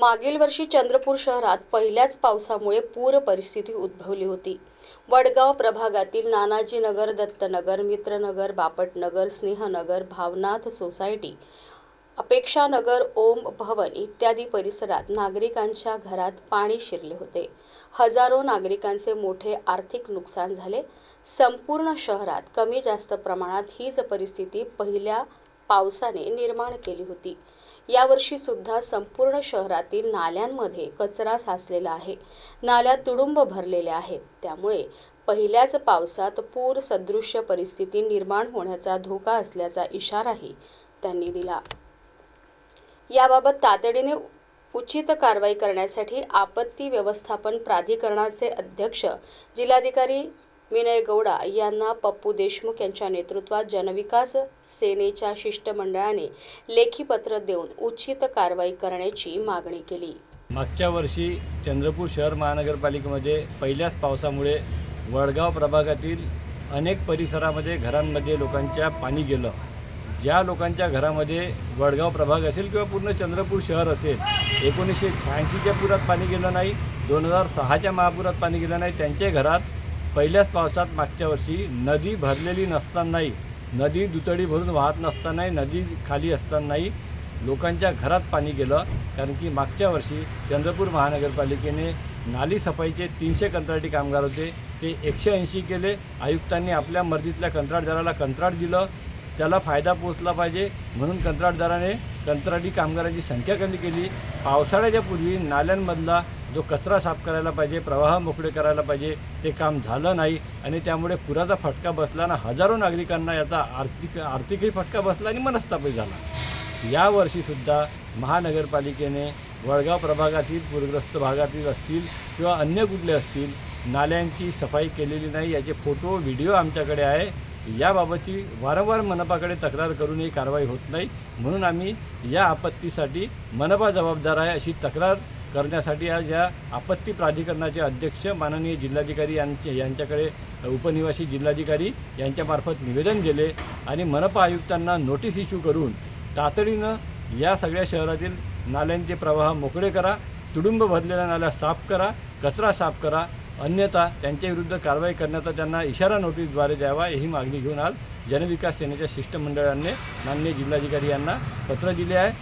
मागील वर्षी चंद्रपूर शहरात पहिल्याच पावसामुळे पूर परिस्थिती उद्भवली होती. वडगाव प्रभागातील नानाजीनगर दत्तनगर मित्रनगर बापटनगर स्नेहनगर भावनाथ सोसायटी अपेक्षानगर ओम भवन इत्यादी परिसरात नागरिकांच्या घरात पाणी शिरले होते. हजारो नागरिकांचे मोठे आर्थिक नुकसान झाले. संपूर्ण शहरात कमी जास्त प्रमाणात हीच परिस्थिती पहिल्या पावसाने निर्माण केली होती. यावर्षी सुद्धा संपूर्ण शहरातील नाल्यांमध्ये कचरा साचलेला आहे. नाल्या तुडुंब भरलेल्या आहेत. त्यामुळे पहिल्याच पावसात पूर सदृश्य परिस्थिती निर्माण होण्याचा धोका असल्याचा इशाराही त्यांनी दिला. याबाबत तातडीने उचित कारवाई करण्यासाठी आपत्ती व्यवस्थापन प्राधिकरणाचे अध्यक्ष जिल्हाधिकारी विनय गौडा यांना पप्पू देशमुख यांच्या नेतृत्वात जनविकास सेनेच्या शिष्टमंडळाने लेखी पत्र देऊन उचित कारवाई करण्याची मागणी केली. मागच्या वर्षी चंद्रपूर शहर महानगरपालिकेमध्ये पहिल्याच पावसामुळे वडगाव प्रभागातील अनेक परिसरामध्ये घरांमध्ये लोकांच्या पाणी गेलं. ज्या लोकांच्या घरामध्ये वडगाव प्रभाग असेल किंवा पूर्ण चंद्रपूर शहर असेल एकोणीसशे शहाऐंशीच्या पुरात पाणी गेलं नाही दोन हजार सहाच्या महापुरात पाणी गेलं नाही त्यांच्या घरात पहिल्याच पावसात मागच्या वर्षी नदी भरलेली नसतानाही नदी दुतडी भरून वाहत नसतानाही नदी खाली असतानाही लोकांच्या घरात पाणी गेलं. कारण की मागच्या वर्षी चंद्रपूर महानगरपालिकेने नाली सफाईचे तीनशे कंत्राटी कामगार होते. ते एकशे ऐंशी केले. आयुक्तांनी आपल्या मर्जीतल्या कंत्राटदाराला कंत्राट दिलं. त्याला फायदा पोचला पाहिजे म्हणून कंत्राटदाराने कंत्राटी कामगारांची संख्या कमी केली. पावसाळ्याच्या पूर्वी नाल्यांमधला जो कचरा साफ करायला पाहिजे प्रवाह मोकळे करायला पाहिजे ते काम झालं नाही आणि त्यामुळे पुराचा फटका बसला ना हजारो नागरिकांना याचा आर्थिक आर्थिकही फटका बसला आणि मनस्तापही झाला. यावर्षीसुद्धा महानगरपालिकेने वडगाव प्रभागातील पूरग्रस्त भागातील असतील किंवा अन्य कुठले असतील नाल्यांची सफाई केलेली नाही याचे फोटो व्हिडिओ आमच्याकडे आहे. याबाबतची वारंवार मनपाकडे तक्रार करूनही कारवाई होत नाही. म्हणून आम्ही या आपत्तीसाठी मनपा जबाबदार आहे अशी तक्रार करण्यासाठी आज या आपत्ती प्राधिकरणाचे अध्यक्ष माननीय जिल्हाधिकारी यांचे यांच्याकडे उपनिवासी जिल्हाधिकारी यांच्यामार्फत निवेदन दिले आणि मनपा आयुक्तांना नोटीस इश्यू करून तातडीनं या सगळ्या शहरातील नाल्यांचे प्रवाह मोकळे करा तुडुंब भरलेल्या नाल्या साफ करा कचरा साफ करा अन्यथा त्यांच्याविरुद्ध कारवाई करण्याचा त्यांना इशारा नोटीसद्वारे द्यावा ही मागणी घेऊन आज जनविकास सेनेच्या शिष्टमंडळाने माननीय जिल्हाधिकारी यांना पत्र दिले आहे.